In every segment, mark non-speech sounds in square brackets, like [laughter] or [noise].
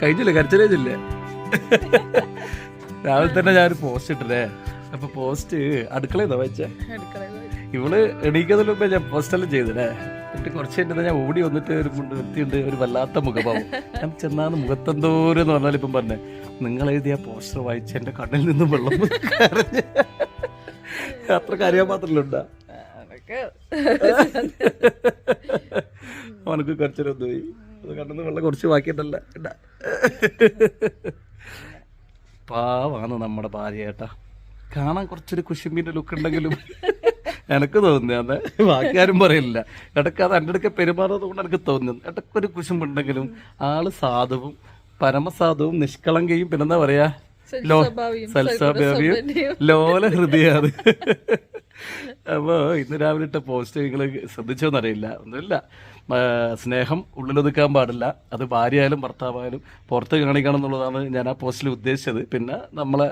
കഴിഞ്ഞില്ല? കരച്ചിലേജില്ലേ രാവിലെ തന്നെ ഞാൻ പോസ്റ്റ് ഇട്ടില്ലേ അപ്പൊ പോസ്റ്റ് അടുക്കളയെന്നാ വെച്ചേ? ഇവൾ എണീക്കുന്നതിന് മുമ്പേ ഞാൻ പോസ്റ്റെല്ലാം ചെയ്തല്ലേ? എന്നിട്ട് കുറച്ച് കഴിഞ്ഞാൽ ഞാൻ ഓടി വന്നിട്ട് ഒരു നിർത്തിയുണ്ട് ഒരു വല്ലാത്ത മുഖഭാവം. ഞാൻ ചെന്നാന്ന് മുഖത്തെന്തോരം എന്ന് പറഞ്ഞാൽ ഇപ്പം പറഞ്ഞേ നിങ്ങൾ എഴുതിയ പോസ്റ്റർ വായിച്ച് എന്റെ കണ്ണിൽ നിന്നും വെള്ളം കരഞ്ഞ്. അത്ര കരയാൻ മാത്രമല്ല അതൊക്കെ. അവനക്ക് കുറച്ചൊരു പോയി. അത് കണ്ടെന്ന് വെള്ളം കുറച്ച് ബാക്കിയിട്ടല്ല. പാവാണ് നമ്മുടെ ഭാര്യ ഏട്ടാ. കാണാൻ കുറച്ചൊരു കുശുമ്പിന്റെ ലുക്ക് ഉണ്ടെങ്കിലും എനക്ക് തോന്നുന്നു. അതെ ബാക്കി ആരും പറയില്ല. ഇടയ്ക്ക് അത് എന്റെ അടുക്ക പെരുമാറുന്നത് കൊണ്ട് എനിക്ക് തോന്നുന്നു ഇടയ്ക്കൊരു കുശുമ്പുണ്ടെങ്കിലും ആൾ സാധുവും പരമസാധുവും നിഷ്കളങ്കയും പിന്നെന്താ പറയാ? ലോ സൽസ്വഭാവിയും, ലോല ഹൃദയാണ് ഹൃദയാണ് അപ്പോ ഇന്ന് രാവിലെ ഇട്ട പോസ്റ്റ് നിങ്ങൾ ശ്രദ്ധിച്ചോന്നറിയില്ല. ഒന്നുമില്ല. സ്നേഹം ഉള്ളിലൊതുക്കാൻ പാടില്ല. അത് ഭാര്യയായാലും ഭർത്താവായാലും പുറത്ത് കാണിക്കണം എന്നുള്ളതാണ് ഞാൻ ആ പോസ്റ്റിൽ ഉദ്ദേശിച്ചത്. പിന്നെ നമ്മളെ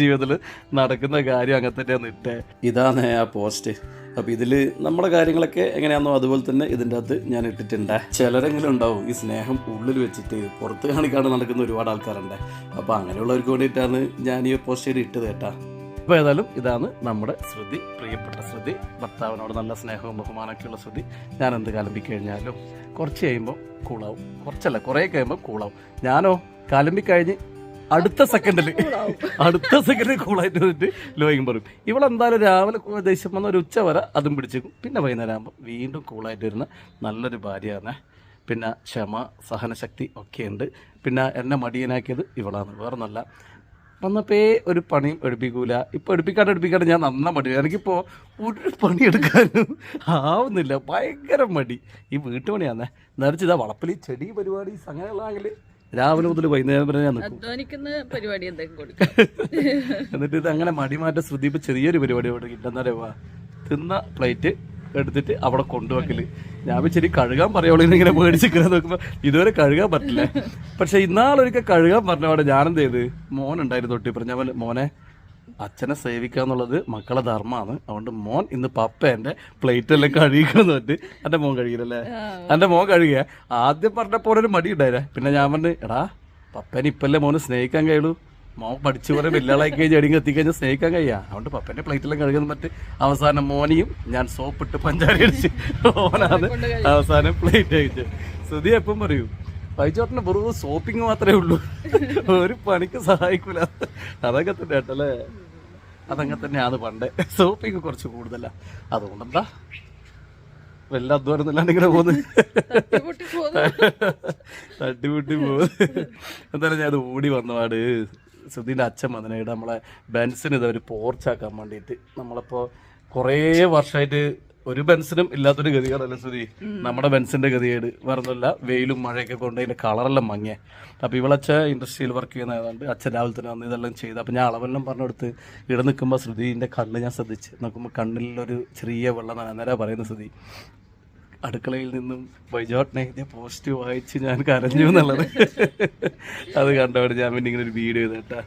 ജീവിതത്തിൽ നടക്കുന്ന കാര്യം അങ്ങനെ തന്നെയാണ് ഇട്ടേ. ഇതാണ് ആ പോസ്റ്റ് അപ്പോൾ ഇതിൽ നമ്മുടെ കാര്യങ്ങളൊക്കെ എങ്ങനെയാണോ അതുപോലെ തന്നെ ഇതിന്റെ അകത്ത് ഞാൻ ഇട്ടിട്ടുണ്ട്. ചിലരെങ്കിലും ഉണ്ടാവും ഈ സ്നേഹം ഉള്ളിൽ വെച്ചിട്ട് പുറത്ത് കാണിക്കാണ്ട് നടക്കുന്ന ഒരുപാട് ആൾക്കാരുണ്ട്. അപ്പോൾ അങ്ങനെയുള്ളവർക്ക് വേണ്ടിയിട്ടാണ് ഞാൻ ഈ പോസ്റ്റ് ചെയ്ത് ഇട്ടത് കേട്ടാ. അപ്പോൾ ഏതായാലും ഇതാണ് നമ്മുടെ ശ്രുതി പ്രിയപ്പെട്ട ശ്രുതി ഭർത്താവിനോട് നല്ല സ്നേഹവും ബഹുമാനമൊക്കെയുള്ള ശ്രുതി. ഞാൻ എന്ത് കലമ്പി കഴിഞ്ഞാലും കുറച്ച് കഴിയുമ്പോൾ കൂളാവും. കുറച്ചല്ല കുറേ കഴിയുമ്പോൾ കൂളാവും. ഞാനോ കലമ്പി കഴിഞ്ഞ് അടുത്ത സെക്കൻഡിൽ അടുത്ത സെക്കൻഡിൽ കൂളായിട്ട് വന്നിട്ട് ലോയിങ് പറയും. ഇവളെന്തായാലും രാവിലെ ദേഷ്യം വന്ന ഒരു ഉച്ച വരെ അതും പിടിച്ചേക്കും. പിന്നെ വൈകുന്നേരം ആകുമ്പോൾ വീണ്ടും കൂളായിട്ട് വരുന്ന നല്ലൊരു ഭാര്യയാണ്. പിന്നെ ക്ഷമ സഹനശക്തി ഒക്കെ ഉണ്ട്. പിന്നെ എന്നെ മടിയനാക്കിയത് ഇവളാണ്. വേറൊന്നല്ല. വന്നപ്പേ ഒരു പണിയും എടുപ്പിക്കൂല. ഇപ്പൊ എടുപ്പിക്കാണ്ട് എടുപ്പിക്കാണ്ട് ഞാൻ നന്ന മടി. എനിക്കിപ്പോ ഒരു പണി എടുക്കാനും ആവുന്നില്ല. ഭയങ്കര മടി. ഈ വീട്ടുപണിയാന്നേ. നിറച്ച് ഇതാ വളപ്പിൽ ചെടി പരിപാടി അങ്ങനെയുള്ള രാവിലെ മുതൽ വൈകുന്നേരം വരെ ഞാൻ പരിപാടി [laughs] എന്നിട്ട് ഇത് അങ്ങനെ മടി മാറ്റ ശ്രുതി ഇപ്പൊ ചെറിയൊരു പരിപാടി ഇവിടെ കിട്ടുന്ന തിന്ന പ്ലേറ്റ് എടുത്തിട്ട് അവിടെ കൊണ്ടുവെക്കൽ. ഞാൻ ശരി കഴുകാൻ പറയുള്ളൂ ഇങ്ങനെ മേടിച്ചിരിക്കുന്നത് നോക്കുമ്പോ ഇതുവരെ കഴുകാൻ പറ്റില്ല. പക്ഷെ ഇന്നാളൊരിക്കൽ കഴുകാൻ പറഞ്ഞ അവിടെ ഞാനെന്ത് ചെയ്ത് മോൻ ഉണ്ടായിരുന്നു തൊട്ടി പറഞ്ഞ മോനെ അച്ഛനെ സേവിക്കുക എന്നുള്ളത് മക്കളെ ധർമ്മമാണ്. അതുകൊണ്ട് മോൻ ഇന്ന് പപ്പ എന്റെ പ്ലേറ്റ് എല്ലാം കഴുകിക്കണം പറഞ്ഞിട്ട് എന്റെ മോൻ കഴുകിയില്ലല്ലേ എന്റെ മോൻ കഴുകിയ ആദ്യം പറഞ്ഞപ്പോൾ ഒരു മടി ഉണ്ടായില്ലേ? പിന്നെ ഞാൻ പറഞ്ഞു എടാ പപ്പനെ ഇപ്പല്ലേ മോന് സ്നേഹിക്കാൻ കഴിയുള്ളൂ? മോൻ പഠിച്ചു കുറെ വെല്ലാളായി കഴിഞ്ഞ് എടിങ്ങ് എത്തിക്കഴിഞ്ഞാൽ സ്നേഹിക്കാൻ കഴിയാ. അതുകൊണ്ട് പപ്പന്റെ പ്ലേറ്റെല്ലാം കഴുകുന്ന മറ്റ് അവസാനം മോനിയും ഞാൻ സോപ്പിട്ട് പഞ്ചാര അടിച്ച് മോനാണ് അവസാനം പ്ലേറ്റ് കഴിച്ചത്. ശ്രുതി എപ്പം പറയൂ? വൈചോട്ടിന് വെറും സോപ്പിങ് മാത്രമേ ഉള്ളൂ. ഒരു പണിക്ക് സഹായിക്കൂല. അതൊക്കെ തന്നെ കേട്ടല്ലേ അതങ്ങനെ തന്നെയാണ് പണ്ട്. സോപ്പിങ് കുറച്ച് കൂടുതലാണ് അതുകൊണ്ടെന്താ? വല്ല അധ്വാനം ഇല്ലാണ്ട് ഇങ്ങനെ പോകുന്നത്. തട്ടിമുട്ടി പോകുന്നു. തട്ടിമുട്ടി പോകുന്നു എന്തായാലും ഞാൻ അത് ഓടി വന്നപാട് ശ്രുതിന്റെ അച്ഛൻ വന്നിട്ട് നമ്മളെ ബെൻസിന് ഇത് ഒരു പോർച്ചാക്കാൻ വേണ്ടിയിട്ട്. നമ്മളിപ്പോൾ കുറേ വർഷമായിട്ട് ഒരു ബെൻസിനും ഇല്ലാത്തൊരു ഗതികേടല്ല ശ്രുതി നമ്മുടെ ബെൻസിന്റെ ഗതികേട്. വേറൊന്നുമില്ല വെയിലും മഴയൊക്കെ കൊണ്ട് അതിന്റെ കളറെല്ലാം മങ്ങിയ. അപ്പൊ ഇവളച്ഛ ഇൻഡസ്ട്രിയിൽ വർക്ക് ചെയ്യുന്ന ഏതാണ്ട് അച്ഛൻ രാവിലെ തന്നെ വന്ന് ഇതെല്ലാം ചെയ്ത്. അപ്പൊ ഞാൻ അളവെല്ലാം പറഞ്ഞെടുത്ത് ഇവിടെ നിൽക്കുമ്പോൾ ശ്രുതിന്റെ കണ്ണ് ഞാൻ ശ്രദ്ധിച്ച്. നോക്കുമ്പോൾ കണ്ണിലൊരു ചെറിയ വെള്ളം നനനേരാ പറയുന്ന ശ്രുതി അടുക്കളയിൽ നിന്നും വൈജോട്ടിനെ എഴുതിയ പോസ്റ്റ് വായിച്ച് ഞാൻ കരഞ്ഞു എന്നുള്ളത്. അത് കണ്ടവിടെ ഞാൻ പിന്നെ ഇങ്ങനെ ഒരു വീഡിയോ ചെയ്ത് കേട്ടാ.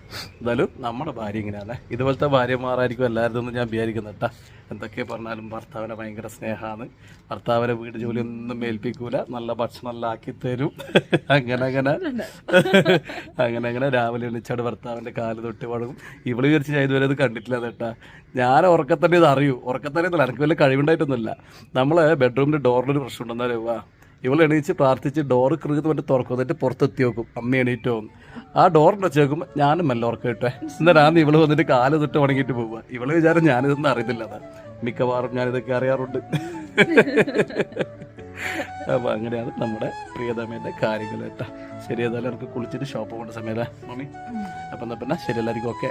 എന്തായാലും നമ്മുടെ ഭാര്യ ഇങ്ങനെയാണ്. ഇതുപോലത്തെ ഭാര്യമാരായിരിക്കും എല്ലാവരും ഞാൻ വിചാരിക്കുന്നത് കേട്ടാ. എന്തൊക്കെ പറഞ്ഞാലും ഭർത്താവിനെ ഭയങ്കര സ്നേഹമാണ് ഭർത്താവിനെ വീട് ജോലി ഒന്നും ഏൽപ്പിക്കൂല. നല്ല ഭക്ഷണം എല്ലാം ആക്കി തരും. അങ്ങനെ അങ്ങനെ. അങ്ങനെ അങ്ങനെ. രാവിലെ എണീച്ചാട് ഭർത്താവിന്റെ കാൽ തൊട്ട് പഴകും ഇവൾ വിചാരിച്ച് ഞാൻ ഇതുവരെ അത് കണ്ടിട്ടില്ല കേട്ടാ. ഞാൻ ഉറക്കത്തന്നെ ഇത് അറിയൂ. ഉറക്കത്തന്നെ ഒന്നുമില്ല. എനിക്ക് വലിയ കഴിവുണ്ടായിട്ടൊന്നുമില്ല. നമ്മൾ ബെഡ്റൂമിന്റെ ഡോറിലൊരു പ്രശ്നം ഉണ്ടെന്നാ രൂപ ഇവൾ എണീച്ച് പ്രാർത്ഥിച്ച് ഡോറ് കൃത് വേണ്ടി തുറക്കും. എന്നിട്ട് പുറത്തെത്തി നോക്കും. അമ്മ എണീറ്റോ. ആ ഡോർ വെച്ച് നോക്കുമ്പോൾ ഞാനും മെല്ലെ ഉറക്കം കിട്ടെ എന്നിട്ടാണ് ഇവൾ വന്നിട്ട് കാൽ തൊട്ട് ഉണങ്ങിയിട്ട് പോവുക ഇവൾ വിചാരം ഞാനിതൊന്നും അറിയത്തില്ല. അതാ. മിക്കവാറും ഞാനിതൊക്കെ അറിയാറുണ്ട്. അപ്പൊ അങ്ങനെയാണ് നമ്മുടെ പ്രിയതമേന്റെ കാര്യങ്ങൾ കേട്ടോ. ശരി ഏതായാലും കുളിച്ചിട്ട് ഷോപ്പ് പോകേണ്ട സമയമല്ലേ മമ്മി? അപ്പൊ എന്നാ പിന്നെ ശരി എല്ലാവർക്കും ഓക്കെ.